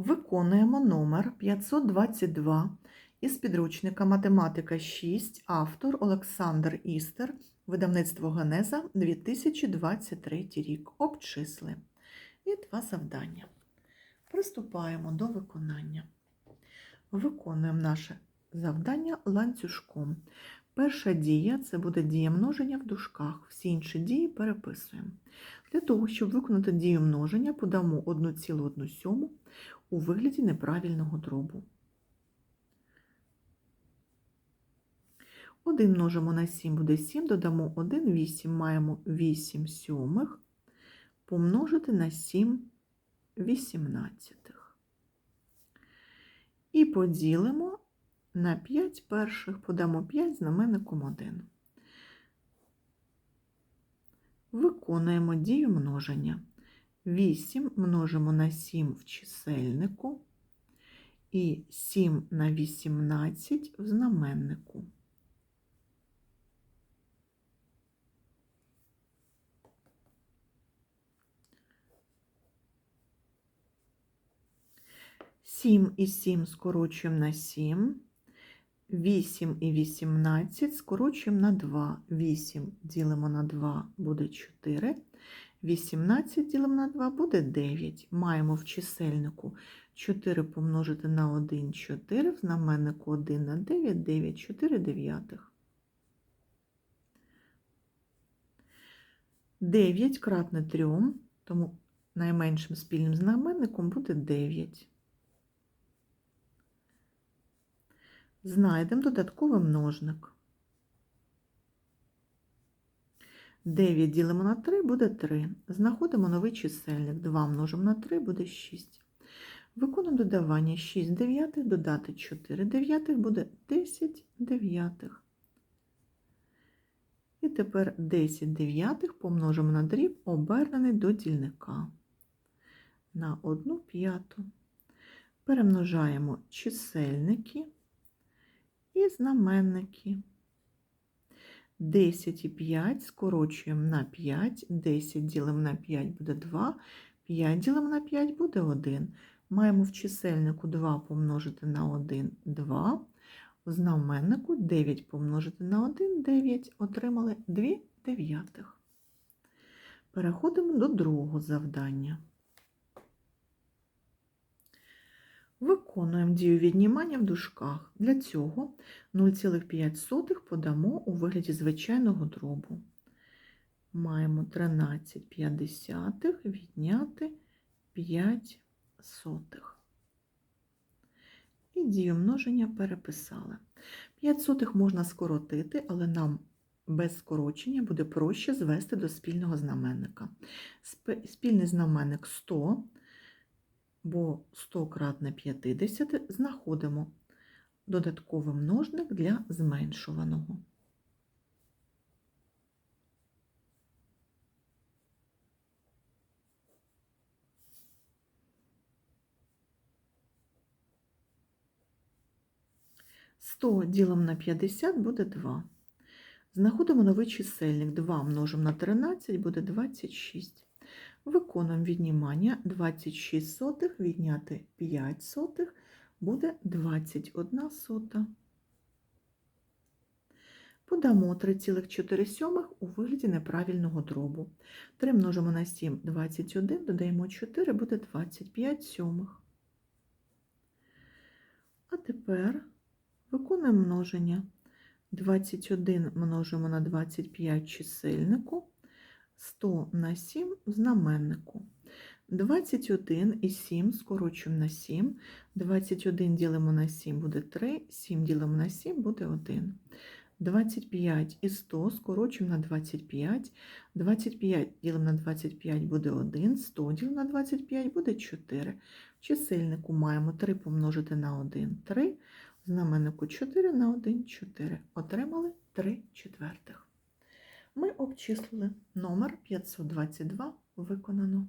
Виконуємо номер 522 із підручника Математика 6, автор Олександр Істер, видавництво Генеза 2023 рік. Обчисли. І два завдання. Приступаємо до виконання. Виконуємо наше завдання ланцюжком. Перша дія це буде дія множення в дужках. Всі інші дії переписуємо. Для того, щоб виконати дію множення, подамо 1,1 у вигляді неправильного дробу. 1 множимо на 7 буде 7, додамо 1, 8, маємо 8 сьомих, помножити на 7 вісімнадцятих. І поділимо на 5 перших, подамо 5 знаменником 1. Виконуємо дію множення. 8 множимо на 7 в чисельнику і 7 на 18 в знаменнику. Сім і 7 скорочуємо на 7. 8 і 18 скорочуємо на 2. 8 ділимо на 2 буде 4. 18 ділимо на 2 буде 9. Маємо в чисельнику 4 помножити на 1 4, в знаменнику 1 на 9, 9, 4 дев'ятих. 9 кратне 3, тому найменшим спільним знаменником буде 9. Знайдемо додатковий множник. 9 ділимо на 3 буде 3. Знаходимо новий чисельник. 2 множимо на 3 буде 6. Виконуємо додавання 6 дев'ятих, додати 4 дев'ятих буде 10 дев'ятих. І тепер 10 дев'ятих помножимо на дріб, обернений до дільника на 1 п'яту. Перемножаємо чисельники і знаменники. 10 і 5 скорочуємо на 5, 10 ділимо на 5 буде 2, 5 ділимо на 5 буде 1. Маємо в чисельнику 2 помножити на 1 2. В знаменнику 9 помножити на 1 9. Отримали 2 дев'ятих. Переходимо до другого завдання. Виконуємо дію віднімання в дужках. Для цього 0,5 подамо у вигляді звичайного дробу. Маємо 13,5 відняти 5 сотих. І дію множення переписали. 5 сотих можна скоротити, але нам без скорочення буде проще звести до спільного знаменника. Спільний знаменник 100 бо 100 кратне 50 знаходимо додатковий множник для зменшуваного. Сто ділом на 50 буде 2. Знаходимо новий чисельник. 2 множимо на 13 буде 26. Виконуємо віднімання 26 сотих, відняти 5 сотих, буде 21 сота. Подамо 3,4 у вигляді неправильного дробу. 3 множимо на 7 – 21, додаємо 4, буде 25 сьомих. А тепер виконуємо множення. 21 множимо на 25 чисельнику, 100 на 7 в знаменнику. 21 і 7 скорочуємо на 7. 21 ділимо на 7 буде 3, 7 ділимо на 7 буде 1. 25 і 100 скорочуємо на 25. 25 ділимо на 25 буде 1, 100 ділимо на 25 буде 4. В чисельнику маємо 3 помножити на 1 3, в знаменнику 4 на 1 4. Отримали 3 четвертих. Ми обчислили номер 522 виконано.